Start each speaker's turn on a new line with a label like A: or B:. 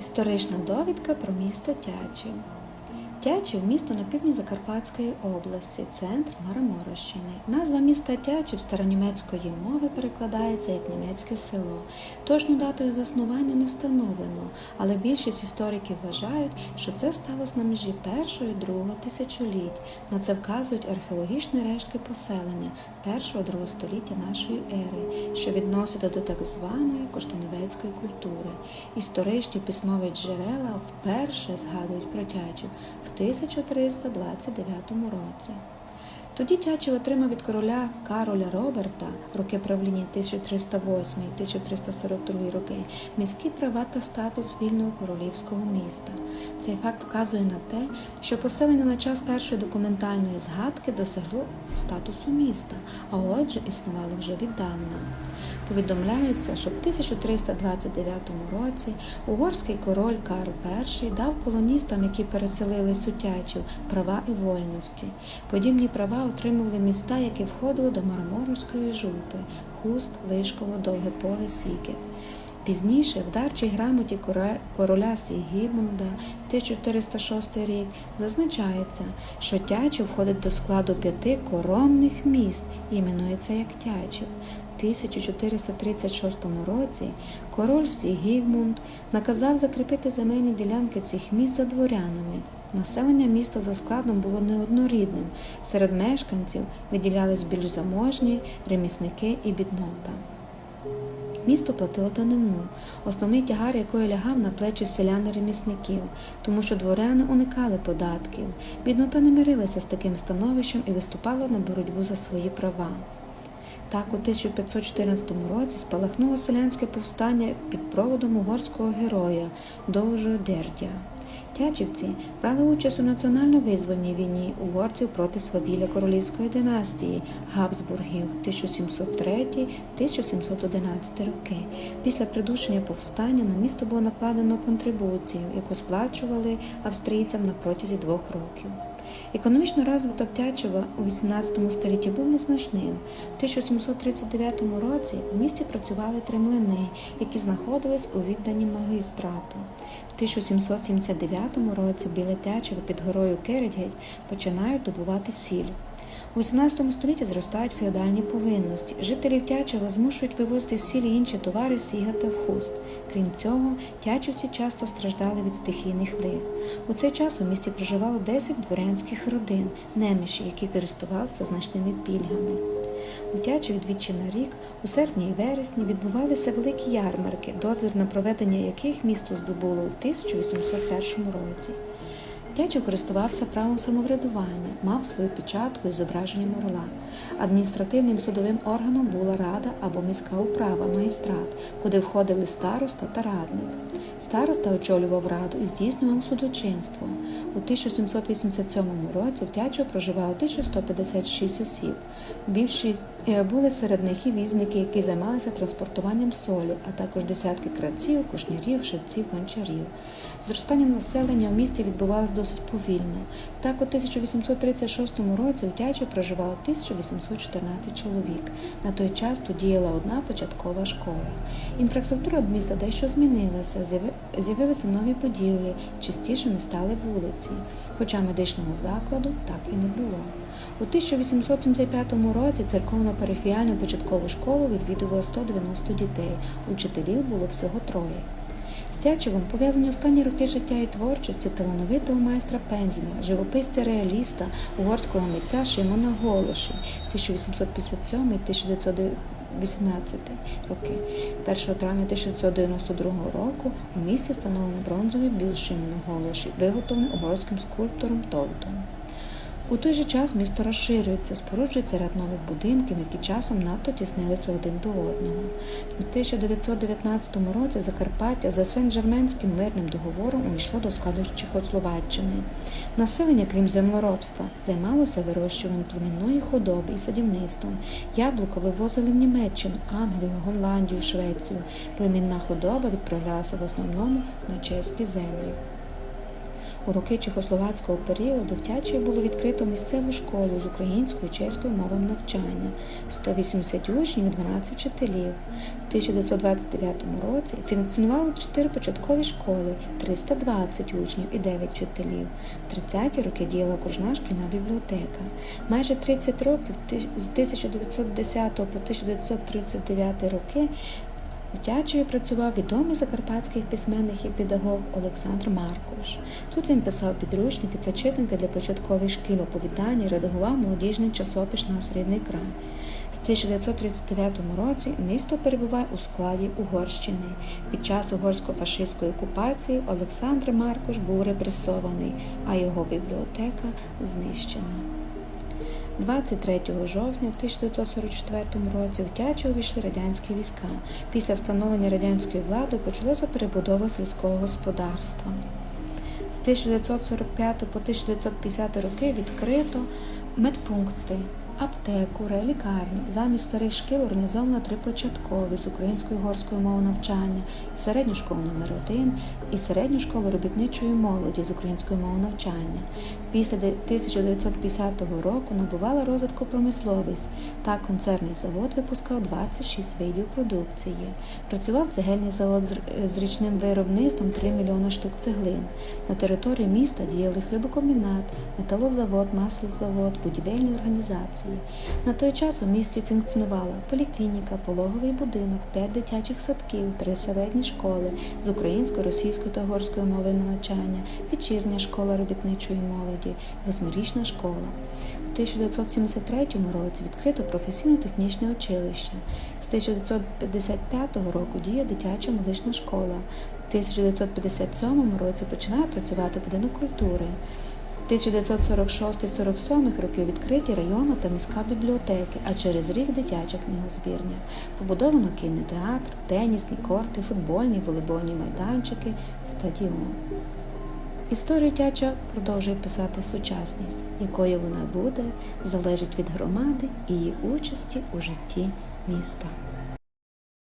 A: Історична довідка про місто Тячів. Тячів місто на півдні Закарпатської області, центр Мараморощини. Назва міста Тячів старонімецької мови перекладається як німецьке село. Точну датою заснування не встановлено, але більшість істориків вважають, що це сталося на межі першого і другого тисячоліть. На це вказують археологічні рештки поселення першого-другого століття нашої ери, що відноситься до так званої коштановецької культури. Історичні письмові джерела вперше згадують про Тячів 1329 році. Тоді Тячів отримав від короля Кароля Роберта, роки правління 1308-1342 роки, міські права та статус вільного королівського міста. Цей факт вказує на те, що поселення на час першої документальної згадки досягло статусу міста, а отже існувало вже віддавна. Повідомляється, що в 1329 році угорський король Карл І дав колоністам, які переселились у Тячів, права і вольності. Подібні права отримували міста, які входили до Марморської жупи Хуст, Лишково, Довге Поле, Сікет. Пізніше в дарчій грамоті короля Сігібунда 1406 рік зазначається, що Тячів входить до складу п'яти коронних міст, іменується як Тячів. 1436 році король Сігігмунд наказав закріпити земельні ділянки цих міст за дворянами. Населення міста за складом було неоднорідним. Серед мешканців виділялись більш заможні, ремісники і біднота. Місто платило данину, основний тягар якої лягав на плечі селян-ремісників, тому що дворяни уникали податків. Біднота не мирилася з таким становищем і виступала на боротьбу за свої права. Так, у 1514 році спалахнуло селянське повстання під проводом угорського героя Довжо Дердя. Тячівці брали участь у національно-визвольній війні угорців проти свавілля королівської династії Габсбургів 1703-1711 роки. Після придушення повстання на місто було накладено контрибуцію, яку сплачували австрійцям на протязі двох років. Економічно розвиток Тячева у XVIII столітті був незначним. В 1739 році в місті працювали три млини, які знаходились у відданні магістрату. В 1779 році біле Тячево під горою Кередгеть починають добувати сіль. У XVIII столітті зростають феодальні повинності. Жителів Тячева змушують вивозити сіль і інші товари з Сіга та в хуст. Крім цього, тячівці часто страждали від стихійних лих. У цей час у місті проживало 10 дворянських родин, неміші, які користувалися значними пільгами. У Тячеві двічі на рік, у серпні і вересні, відбувалися великі ярмарки, дозвір на проведення яких місто здобуло у 1801 році. Тячів користувався правом самоврядування, мав свою печатку і зображенням орла. Адміністративним судовим органом була рада або міська управа, магістрат, куди входили староста та радник. Староста очолював раду і здійснював судочинство. У 1787 році в Тячево проживало 1156 осіб. Більшість е, були серед них і візники, які займалися транспортуванням солі, а також десятки кравців, кушнярів, шевців, гончарів. Зростання населення в місті відбувалося досить повільно. Так, у 1836 році у Тячі проживало 1814 чоловік. На той час тут діяла одна початкова школа. Інфраструктура міста дещо змінилася, з'явилися нові будівлі, частішими стали вулиці, хоча медичного закладу так і не було. У 1875 році церковно-парафіальну початкову школу відвідувало 190 дітей. Учителів було всього троє. З Тячевом пов'язані останні роки життя і творчості талановитого майстра Пензеля, живописця реаліста, угорського митця Шимона Голоші 1857-1918 роки. 1 травня 1992 року у місті встановлено бронзовий бюст Шимона Голоші, виготовлений угорським скульптором Толтом. У той же час місто розширюється, споруджується ряд нових будинків, які часом надто тіснилися один до одного. У 1919 році Закарпаття за Сен-Жерменським мирним договором увійшло до складу Чехословаччини. Населення, крім землеробства, займалося вирощуванням племінної худоби і садівництвом. Яблуко вивозили в Німеччину, Англію, Голландію, Швецію. Племінна худоба відправлялася в основному на чеські землі. У роки чехословацького періоду в Тячеві було відкрито місцеву школу з українською і чеською мовами навчання, 180 учнів і 12 вчителів. У 1929 році функціонували 4 початкові школи, 320 учнів і 9 вчителів. В 30-ті роки діяла окружна шкільна бібліотека. Майже 30 років з 1910 по 1939 роки Тячеві працював відомий закарпатський письменник і педагог Олександр Маркуш. Тут він писав підручники та читанки для початкових шкіл оповідання і редагував молодіжний часопис «Наш край. З 1939 році місто перебуває у складі Угорщини. Під час угорсько-фашистської окупації Олександр Маркуш був репресований, а його бібліотека знищена. 23 жовтня 1944 році в Тячу увійшли радянські війська. Після встановлення радянської влади почалося перебудова сільського господарства. З 1945 по 1950 роки відкрито медпункти, аптеку, лікарню. Замість старих шкіл організовано три початкові з українською горською мовою навчання, середню школу номер 1 і середню школу робітничої молоді з українською мовою навчання. Після 1950 року набувала розвитку промисловість. Так концерний завод випускав 26 видів продукції. Працював цегельний завод з- річним виробництвом 3 мільйони штук цеглин. На території міста діяли хлібокомбінат, металозавод, маслозавод, будівельні організації. На той час у місті функціонувала поліклініка, пологовий будинок, 5 дитячих садків, 3 середні школи з українською, російською та угорською мови навчання, вечірня школа робітничої молоді, восьмирічна школа. У 1973 році відкрито професійно-технічне училище. З 1955 року діє дитяча музична школа. У 1957 році починає працювати будинок культури. 1946-47 років відкриті районна та міська бібліотеки, а через рік дитяча книгозбірня. Побудовано кінотеатр, тенісні корти, футбольні, волейбольні майданчики, стадіон. Історію Тяча продовжує писати сучасність, якою вона буде, залежить від громади і її участі у житті міста.